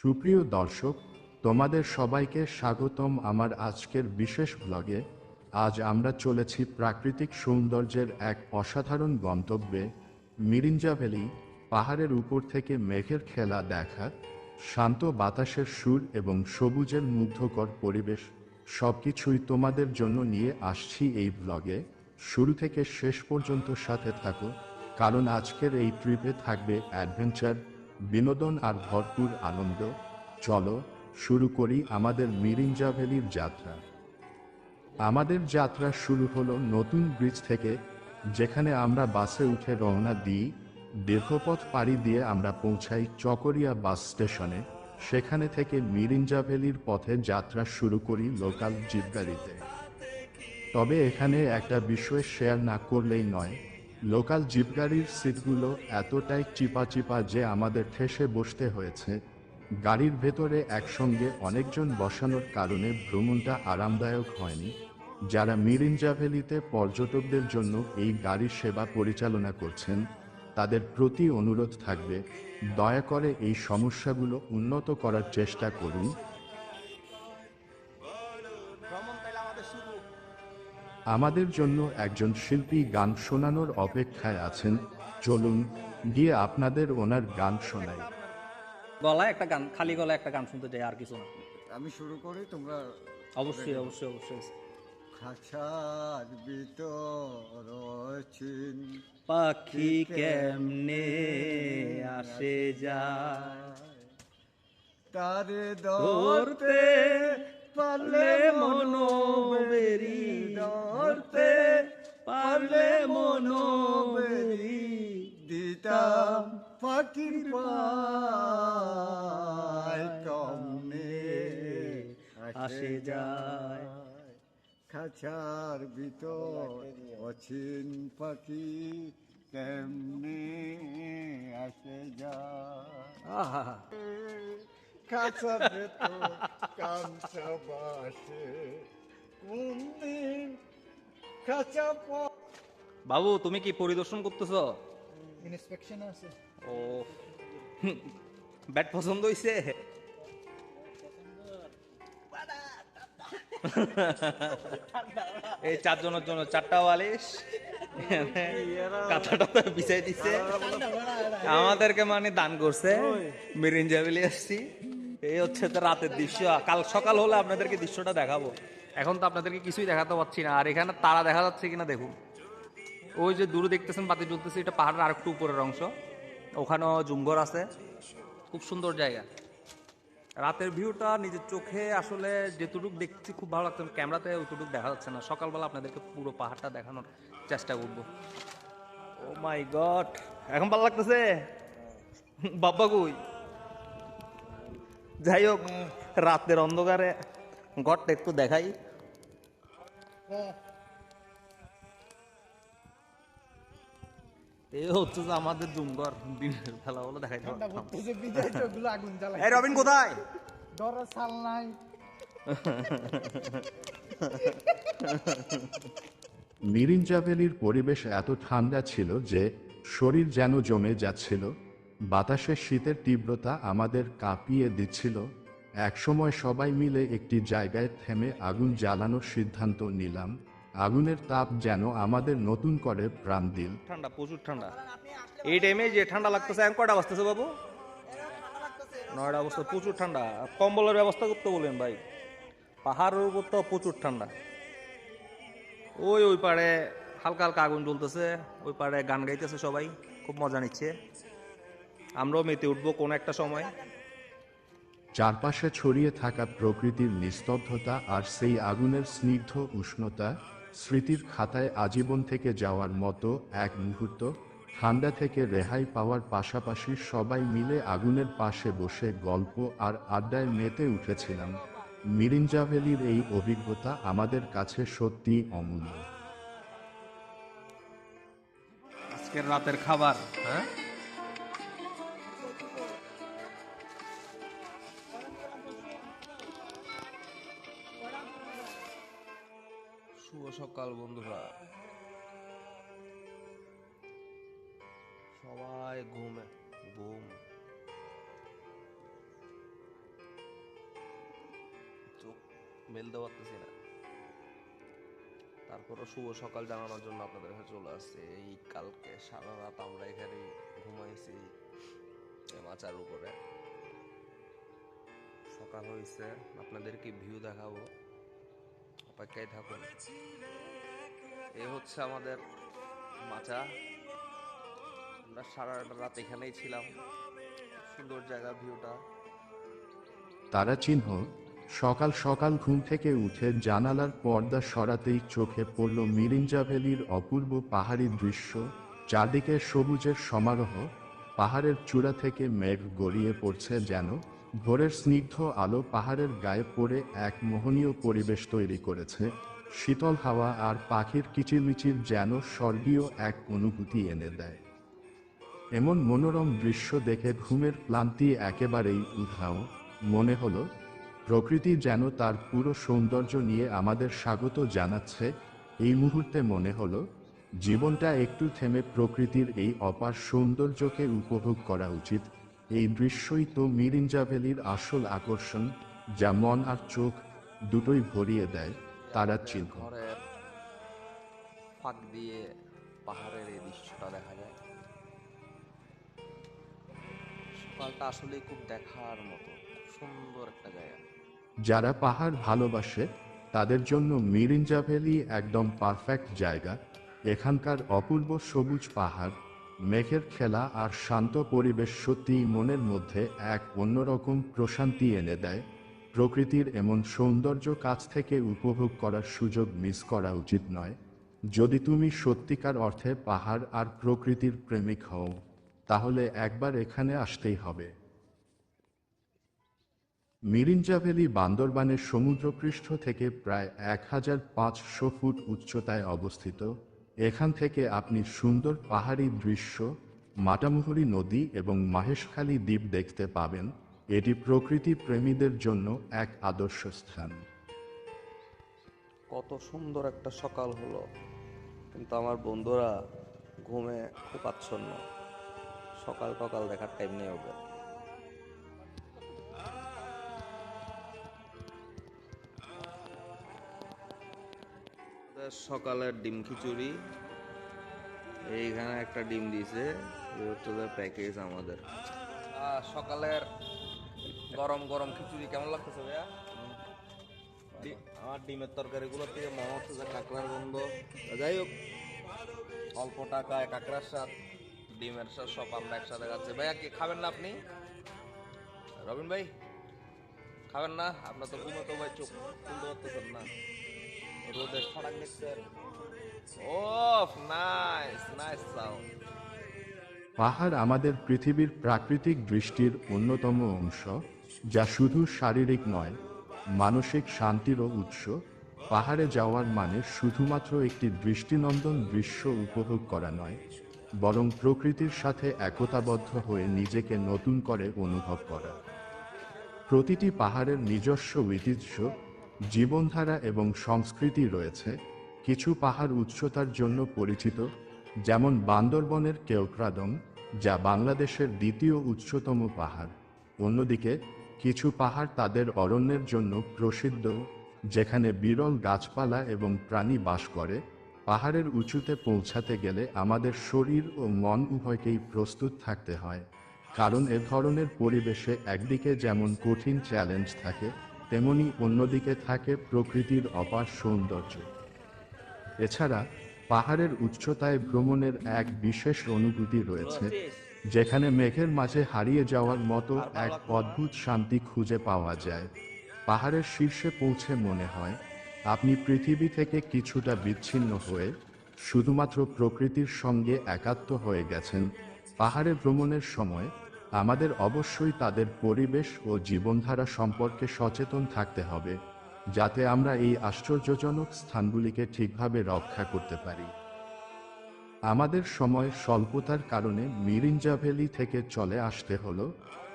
সুপ্রিয় দর্শক, তোমাদের সবাইকে স্বাগতম আমার আজকের বিশেষ ব্লগে আজ আমরা চলেছি প্রাকৃতিক সৌন্দর্যের এক অসাধারণ গন্তব্যে, মিরিঞ্জা ভ্যালি, পাহাড়ের উপর থেকে মেঘের খেলা দেখা, শান্ত বাতাসের সুর এবং সবুজের মুগ্ধকর পরিবেশ। সবকিছুই তোমাদের জন্য নিয়ে আসছি এই ব্লগে শুরু থেকে শেষ পর্যন্ত সাথে থাকো, কারণ আজকের এই ট্রিপে থাকবে অ্যাডভেঞ্চার বিনোদন আর ভরপুর আনন্দ, চলো শুরু করি আমাদের মিরিঞ্জা ভ্যালির যাত্রা। আমাদের যাত্রা শুরু হলো নতুন ব্রিজ থেকে, যেখানে আমরা বাসে উঠে রওনা দিই, দীর্ঘপথ পাড়ি দিয়ে আমরা পৌঁছাই চকরিয়া বাস স্টেশনে। সেখানে থেকে মিরিঞ্জা ভ্যালির পথে যাত্রা শুরু করি লোকাল জিপ তবে এখানে একটা বিষয় শেয়ার না করলেই নয় লোকাল জিপ গাড়ির সিটগুলো এতটাই চিপা চিপা যে আমাদের ঠেসে বসতে হয়েছে। গাড়ির ভেতরে একসঙ্গে অনেকজন বসানোর কারণে ভ্রমণটা আরামদায়ক হয়নি। যারা মিরিঞ্জা ভ্যালিতে পর্যটকদের জন্য এই গাড়ির সেবা পরিচালনা করছেন, তাদের প্রতি অনুরোধ থাকবে, দয়া করে এই সমস্যাগুলো উন্নত করার চেষ্টা করুন। আমাদের জন্য একজন শিল্পী গান শোনানোর অপেক্ষায় আছেন। চলুন গিয়ে আপনাদের ওনার গান শোনাই। গলায় একটা গান খালি গলায় একটা গান শুনতে চাই আর কিছু না। আমি শুরু করি তোমরা অবশ্যই অবশ্যই অবশ্যই। খাঁচার ভিতর পাখি কেমনে আসে যায়? তারে ধরতে পারলে মনোবেরি ধরতে পারলে মনোবেরি দিতাম পাখির পায়, কমনে আসে যায়। খাঁচার ভিতর অচিন পাখি কেমনে আসে যায়? কাঁচা ভেতর কাঁচা বাসে। কোন দিন কাঁচা বাবু তুমি কি পরিদর্শন করতেছ? ইন্সপেকশন আছে। ও ব্যাট পছন্দ হইছে? এই চারজনের জন্য চারটা বালিশ কাঁথাটা তো বিছাই দিছে। আমাদেরকে মানে দান করছে। মিরিঞ্জা বিলি আসছি। এই হচ্ছে তো রাতের দৃশ্য। কাল সকাল হলে আপনাদেরকে দৃশ্যটা দেখাবো। এখন তো আপনাদেরকে কিছুই দেখাতে পারছি না। আর এখানে তারা দেখা যাচ্ছে কিনা দেখুন। ওই যে দূরে দেখতেছেন বাতি জ্বলতেছে এটা পাহাড়ের আরেকটু উপরের অংশ। ওখানেও জুমঘর আছে। খুব সুন্দর জায়গা। রাতের ভিউটা নিজের চোখে আসলে যেটুকু দেখছি খুব ভালো লাগছে ক্যামেরাতে ওইটুকু দেখা যাচ্ছে না। সকালবেলা আপনাদেরকে পুরো পাহাড়টা দেখানোর চেষ্টা করব। ও মাই গড এখন ভালো লাগতেছে? বাবা কই? যাই হোক রাতের অন্ধকারে ঘরটা একটু দেখাই। এই হচ্ছে যে আমাদের জুমঘর দিনের বেলা বলে দেখাই আগুন এই রবিন কোথায়? ডরের সাল নাই। মিরিঞ্জা ভ্যালির পরিবেশ এত ঠান্ডা ছিল যে শরীর যেন জমে যাচ্ছিল। বাতাসের শীতের তীব্রতা আমাদের কাঁপিয়ে দিচ্ছিল। একসময় সবাই মিলে একটি জায়গায় থেমে আগুন জ্বালানোর সিদ্ধান্ত নিলাম। আগুনের তাপ যেন আমাদের নতুন করে প্রাণ দিল। ঠান্ডা, প্রচুর ঠান্ডা। এই টাইমে যে ঠান্ডা লাগতেছে, এখন কয়টা বাজতেছে বাবু? নয়টা অবস্থা প্রচুর ঠান্ডা। কম্বলের ব্যবস্থা করতে বলেন ভাই। পাহাড়ের উপর তো প্রচুর ঠান্ডা। ওই ওই পাড়ে হালকা হালকা আগুন জ্বলতেছে, ওই পাড়ে গান গাইতেছে সবাই, খুব মজা নিচ্ছে। আমরাও মেতে উঠবো কোনো একটা সময়। চারপাশে ছড়িয়ে থাকা প্রকৃতির নিস্তব্ধতা আর সেই আগুনের স্নিগ্ধ উষ্ণতা স্মৃতির খাতায় আজীবন থেকে যাওয়ার মতো এক মুহূর্ত ঠান্ডা থেকে রেহাই পাওয়ার পাশাপাশি সবাই মিলে আগুনের পাশে বসে গল্প আর আড্ডায় মেতে উঠেছিলাম। মিরিঞ্জা ভ্যালির এই অভিজ্ঞতা আমাদের কাছে সত্যি অমূল্য। আজকের রাতের খাবার হ্যাঁ? বন্ধুরা। সবাই ঘুমে, ঘুম। চোখ মেলতে পারতেছি না। তারপরও শুভ সকাল জানানোর জন্য আপনাদের কাছে চলে আসছে। এই কালকে সারা রাত আমরা এখানে ঘুমাইছি মাচার উপরে। সকাল হয়েছে আপনাদেরকে ভিউ দেখাবো। অপেক্ষায় থাকুন। এই হচ্ছে আমাদের মাচা। আমরা সারা রাত এখানেই ছিলাম। সুন্দর জায়গা ভিউটা। তারা চিহ্ন সকাল সকাল ঘুম থেকে উঠে জানালার পর্দা সরাতেই চোখে পড়ল মিরিঞ্জা ভ্যালির অপূর্ব পাহাড়ি দৃশ্য। চারদিকে সবুজের সমারোহ, পাহাড়ের চূড়া থেকে মেঘ গড়িয়ে পড়ছে যেন ভোরের স্নিগ্ধ আলো পাহাড়ের গায়ে পড়ে এক মোহনীয় পরিবেশ তৈরি করেছে। শীতল হাওয়া আর পাখির কিচিরমিচির যেন স্বর্গীয় এক অনুভূতি এনে দেয়। এমন মনোরম দৃশ্য দেখে ঘুমের ক্লান্তি একেবারেই উধাও। মনে হলো, প্রকৃতি যেন তার পুরো সৌন্দর্য নিয়ে আমাদের স্বাগত জানাচ্ছে। এই মুহূর্তে মনে হলো, জীবনটা একটু থেমে প্রকৃতির এই অপার সৌন্দর্যকে উপভোগ করা উচিত। এই দৃশ্যই তো মিরিঞ্জাভেলির আসল আকর্ষণ, যা মন আর চোখ দুটোই ভরিয়ে দেয়। তারা চিহ্ন ঘরের ফাঁক দিয়ে পাহাড়ের এই দৃশ্যটা দেখা যায়। সকালটা আসলে খুব দেখার মতো সুন্দর একটা জায়গা। যারা পাহাড় ভালোবাসে তাদের জন্য মিরিঞ্জা ভ্যালি একদম পারফেক্ট জায়গা। এখানকার অপূর্ব সবুজ পাহাড় মেঘের খেলা আর শান্ত পরিবেশ সত্যিই মনের মধ্যে এক অন্যরকম প্রশান্তি এনে দেয়। প্রকৃতির এমন সৌন্দর্য কাছ থেকে উপভোগ করার সুযোগ মিস করা উচিত নয়। যদি তুমি সত্যিকার অর্থে পাহাড় আর প্রকৃতির প্রেমিক হও, তাহলে একবার এখানে আসতেই হবে। মিরিঞ্জা ভ্যালি বান্দরবানের সমুদ্রপৃষ্ঠ থেকে প্রায় এক হাজার পাঁচশো ফুট উচ্চতায় অবস্থিত। এখান থেকে আপনি সুন্দর পাহাড়ি দৃশ্য মাটামুহুরি নদী এবং মাহেশখালী দ্বীপ দেখতে পাবেন। এটি প্রকৃতি প্রেমীদের জন্য এক আদর্শ স্থান। কত সুন্দর একটা সকাল হলো। কিন্তু আমার বন্ধুরা ঘুমে খুব আচ্ছন্ন। সকাল সকাল দেখার টাইম নেই ওদের। ওদের সকালের ডিম খিচুড়ি। এইখানে একটা ডিম দিছে প্যাকেজ আমাদের। সকালের গরম গরম খিচুড়ি কেমন লাগতেছে ভাইয়া? আমার ডিমের তরকারিগুলোর থেকে মনে হচ্ছে যে কাঁকড়ার গন্ধ। যাই হোক অল্প টাকায় কাঁকড়ার স্বাদ ডিমের স্বাদ সব আমরা একসাথে খাচ্ছি। ভাইয়া কি খাবেন না আপনি? রবিন ভাই খাবেন না? আপনার তো ঘুমে তো ভাই চোখ খুলতে পারতেছেন না। রোদের ফাটাক দেখছেন ও নাইস নাইস সাউন্ড। পাহাড় আমাদের পৃথিবীর প্রাকৃতিক দৃষ্টির অন্যতম অংশ। যা শুধু শারীরিক নয়, মানসিক শান্তিরও উৎস। পাহাড়ে যাওয়ার মানে শুধুমাত্র একটি দৃষ্টিনন্দন দৃশ্য উপভোগ করা নয়, বরং প্রকৃতির সাথে একতাবদ্ধ হয়ে নিজেকে নতুন করে অনুভব করা। প্রতিটি পাহাড়ের নিজস্ব ঐতিহ্য, জীবনধারা এবং সংস্কৃতি রয়েছে। কিছু পাহাড় উচ্চতার জন্য পরিচিত, যেমন বান্দরবনের কেওক্রাদং যা বাংলাদেশের দ্বিতীয় উচ্চতম পাহাড়। অন্যদিকে কিছু পাহাড় তাদের অরণ্যের জন্য প্রসিদ্ধ, যেখানে বিরল গাছপালা এবং প্রাণী বাস করে। পাহাড়ের উঁচুতে পৌঁছাতে গেলে আমাদের শরীর ও মন উভয়কেই প্রস্তুত থাকতে হয়। কারণ এ ধরনের পরিবেশে একদিকে যেমন কঠিন চ্যালেঞ্জ থাকে, তেমনি অন্যদিকে থাকে প্রকৃতির অপার সৌন্দর্য। এছাড়া, পাহাড়ের উচ্চতায় ভ্রমণের এক বিশেষ অনুভূতি রয়েছে যেখানে মেঘের মাঝে হারিয়ে যাওয়ার মতো এক অদ্ভুত শান্তি খুঁজে পাওয়া যায়। পাহাড়ের শীর্ষে পৌঁছে মনে হয়, আপনি পৃথিবী থেকে কিছুটা বিচ্ছিন্ন হয়ে শুধুমাত্র প্রকৃতির সঙ্গে একাত্ম হয়ে গেছেন। পাহাড়ে ভ্রমণের সময় আমাদের অবশ্যই তাদের পরিবেশ ও জীবনধারা সম্পর্কে সচেতন থাকতে হবে, যাতে আমরা এই আশ্চর্যজনক স্থানগুলিকে ঠিকভাবে রক্ষা করতে পারি। আমাদের সময় স্বল্পতার কারণে মিরিঞ্জা ভ্যালি থেকে চলে আসতে হলো,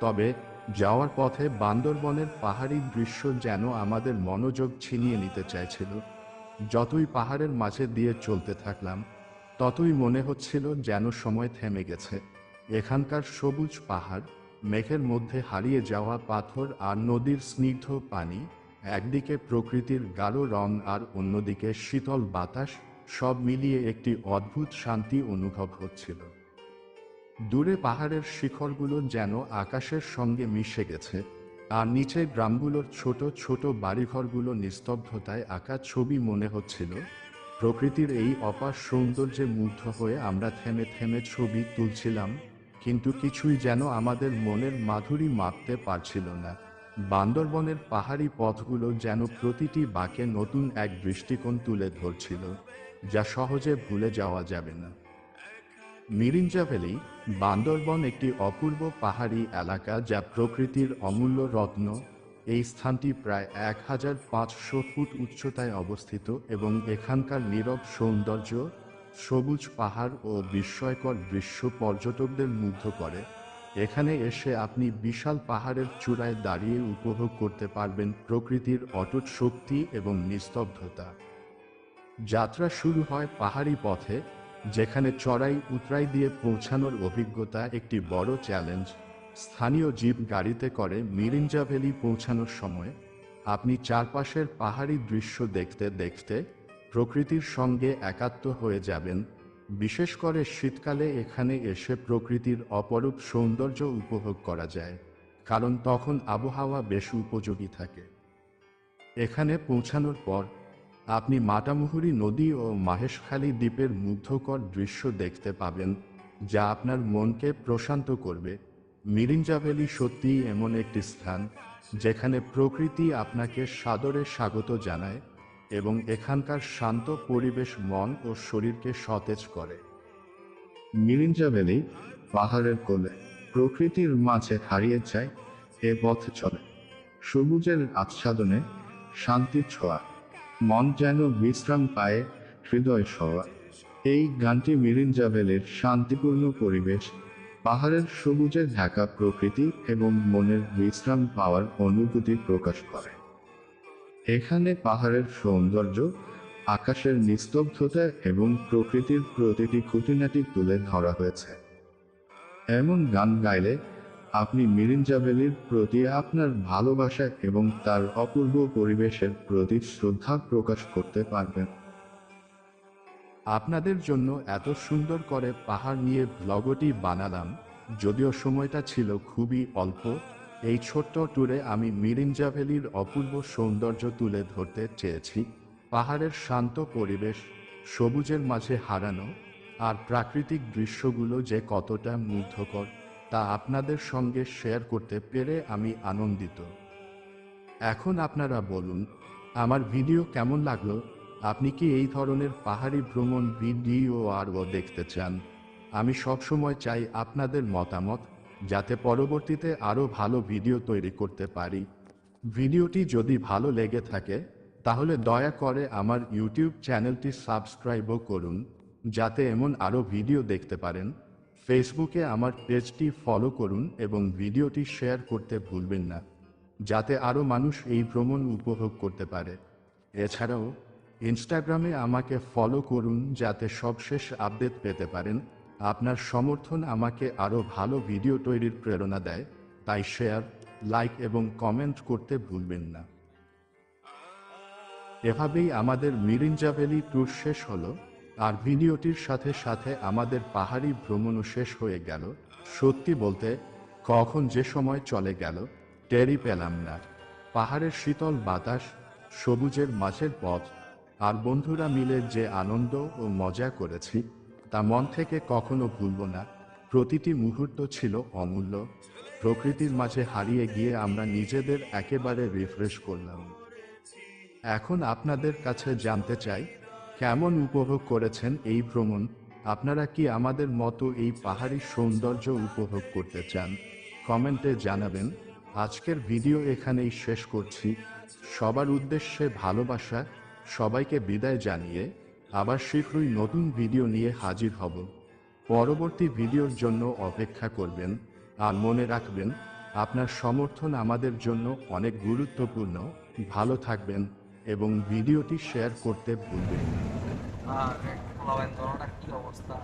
তবে যাওয়ার পথে বান্দরবনের পাহাড়ি দৃশ্য যেন আমাদের মনোযোগ ছিনিয়ে নিতে চাইছিল। যতই পাহাড়ের মাঝে দিয়ে চলতে থাকলাম, ততই মনে হচ্ছিল যেন সময় থেমে গেছে। এখানকার সবুজ পাহাড়, মেঘের মধ্যে হারিয়ে যাওয়া পাথর আর নদীর স্নিগ্ধ পানি, একদিকে প্রকৃতির গাঢ় রং আর অন্যদিকে শীতল বাতাস সব মিলিয়ে একটি অদ্ভুত শান্তি অনুভব হচ্ছিল। দূরে পাহাড়ের শিখরগুলো যেন আকাশের সঙ্গে মিশে গেছে, আর নিচে গ্রামগুলোর ছোট ছোট বাড়িঘরগুলো নিস্তব্ধতায় আঁকা ছবি মনে হচ্ছিল। প্রকৃতির এই অপার সৌন্দর্যে মুগ্ধ হয়ে আমরা থেমে থেমে ছবি তুলছিলাম, কিন্তু কিছুই যেন আমাদের মনের মাধুরী মাপতে পারছিল না। বান্দরবনের পাহাড়ি পথগুলো যেন প্রতিটি বাঁকে নতুন এক দৃষ্টিকোণ তুলে ধরছিল। যা সহজে ভুলে যাওয়া যাবে না। মিরিঞ্জা ভ্যালি বান্দরবন একটি অপূর্ব পাহাড়ি এলাকা যা প্রকৃতির অমূল্য রত্ন। এই স্থানটি প্রায় এক হাজার পাঁচশো ফুট উচ্চতায় অবস্থিত এবং এখানকার নীরব সৌন্দর্য, সবুজ পাহাড় ও বিস্ময়কর দৃশ্য পর্যটকদের মুগ্ধ করে। এখানে এসে আপনি বিশাল পাহাড়ের চূড়ায় দাঁড়িয়ে উপভোগ করতে পারবেন প্রকৃতির অটুট শক্তি এবং নিস্তব্ধতা। যাত্রা শুরু হয় পাহাড়ি পথে, যেখানে চড়াই উতরাই দিয়ে পৌঁছানোর অভিজ্ঞতা একটি বড় চ্যালেঞ্জ স্থানীয় জিপ গাড়িতে করে মিরিঞ্জা ভ্যালি পৌঁছানোর সময় আপনি চারপাশের পাহাড়ি দৃশ্য দেখতে দেখতে প্রকৃতির সঙ্গে একাত্ম হয়ে যাবেন। বিশেষ করে শীতকালে এখানে এসে প্রকৃতির অপরূপ সৌন্দর্য উপভোগ করা যায়, কারণ তখন আবহাওয়া বেশ উপযোগী থাকে। এখানে পৌঁছানোর পর আপনি মাটামুহুরী নদী ও মাহেশখালী দ্বীপের মুগ্ধকর দৃশ্য দেখতে পাবেন, যা আপনার মনকে প্রশান্ত করবে। মিরিঞ্জা ভ্যালি সত্যিই এমন একটি স্থান, যেখানে প্রকৃতি আপনাকে সাদরে স্বাগত জানায় এবং এখানকার শান্ত পরিবেশ মন ও শরীরকে সতেজ করে। মিরিঞ্জা ভ্যালি পাহাড়ের কোলে প্রকৃতির মাঝে হারিয়ে যায়, এ পথ চলে। সবুজের আচ্ছাদনে শান্তির ছোঁয়া। মন যেন বিশ্রাম পায়, হৃদয় সওয়া। এই গানটি মিরিঞ্জা ভ্যালির শান্তিপূর্ণ পরিবেশ, পাহাড়ের সবুজে ঢাকা প্রকৃতি এবং মনের বিশ্রাম পাওয়ার অনুভূতি প্রকাশ করে। এখানে পাহাড়ের সৌন্দর্য, আকাশের নিস্তব্ধতা এবং প্রকৃতির প্রতিটি খুঁটিনাটি তুলে ধরা হয়েছে। এমন গান গাইলে আপনি মিরিঞ্জা প্রতি আপনার ভালোবাসা এবং তার অপূর্ব পরিবেশের প্রতি শ্রদ্ধা প্রকাশ করতে পারবেন। আপনাদের জন্য এত সুন্দর করে পাহাড় নিয়ে ব্লগটি বানালাম, যদিও সময়টা ছিল খুবই অল্প, এই ছোট্ট ট্যুরে আমি মিরিঞ্জা ভ্যালির অপূর্ব সৌন্দর্য তুলে ধরতে চেয়েছি। পাহাড়ের শান্ত পরিবেশ, সবুজের মাঝে হারানো, আর প্রাকৃতিক দৃশ্যগুলো যে কতটা মুগ্ধকর। তা আপনাদের সঙ্গে শেয়ার করতে পেরে আমি আনন্দিত। এখন আপনারা বলুন, আমার ভিডিও কেমন লাগল? আপনি কি এই ধরনের পাহাড়ি ভ্রমণ ভিডিও আরও দেখতে চান? আমি সবসময় চাই আপনাদের মতামত, যাতে পরবর্তীতে আরও ভালো ভিডিও তৈরি করতে পারি। ভিডিওটি যদি ভালো লেগে থাকে, তাহলে দয়া করে আমার ইউটিউব চ্যানেলটি সাবস্ক্রাইবও করুন, যাতে এমন আরও ভিডিও দেখতে পারেন। ফেসবুকে আমার পেজটি ফলো করুন এবং ভিডিওটি শেয়ার করতে ভুলবেন না, যাতে আরও মানুষ এই ভ্রমণ উপভোগ করতে পারে। এছাড়াও, ইনস্টাগ্রামে আমাকে ফলো করুন যাতে সবশেষ আপডেট পেতে পারেন। আপনার সমর্থন আমাকে আরও ভালো ভিডিও তৈরির প্রেরণা দেয়, তাই শেয়ার, লাইক এবং কমেন্ট করতে ভুলবেন না। এভাবেই আমাদের মিরিঞ্জা ভ্যালি ট্যুর শেষ হলো। আর ভিডিওটির সাথে সাথে আমাদের পাহাড়ি ভ্রমণও শেষ হয়ে গেল। সত্যি বলতে, কখন যে সময় চলে গেল টেরি পেলাম না। পাহাড়ের শীতল বাতাস, সবুজের মাঝের পথ, আর বন্ধুরা মিলে যে আনন্দ ও মজা করেছি, তা মন থেকে কখনো ভুলব না। প্রতিটি মুহূর্ত ছিল অমূল্য। প্রকৃতির মাঝে হারিয়ে গিয়ে আমরা নিজেদের একেবারে রিফ্রেশ করলাম। এখন আপনাদের কাছে জানতে চাই কেমন উপভোগ করেছেন এই ভ্রমণ? আপনারা কি আমাদের মতো এই পাহাড়ি সৌন্দর্য উপভোগ করতে চান? কমেন্টে জানাবেন। আজকের ভিডিও এখানেই শেষ করছি। সবার উদ্দেশ্যে ভালোবাসা, সবাইকে বিদায় জানিয়ে আবার শীঘ্রই নতুন ভিডিও নিয়ে হাজির হব। পরবর্তী ভিডিওর জন্য অপেক্ষা করবেন। আর মনে রাখবেন, আপনার সমর্থন আমাদের জন্য অনেক গুরুত্বপূর্ণ। ভালো থাকবেন এবং ভিডিওটি শেয়ার করতে ভুলবেন না। আর পোলাওয়ের তলাটা কি অবস্থা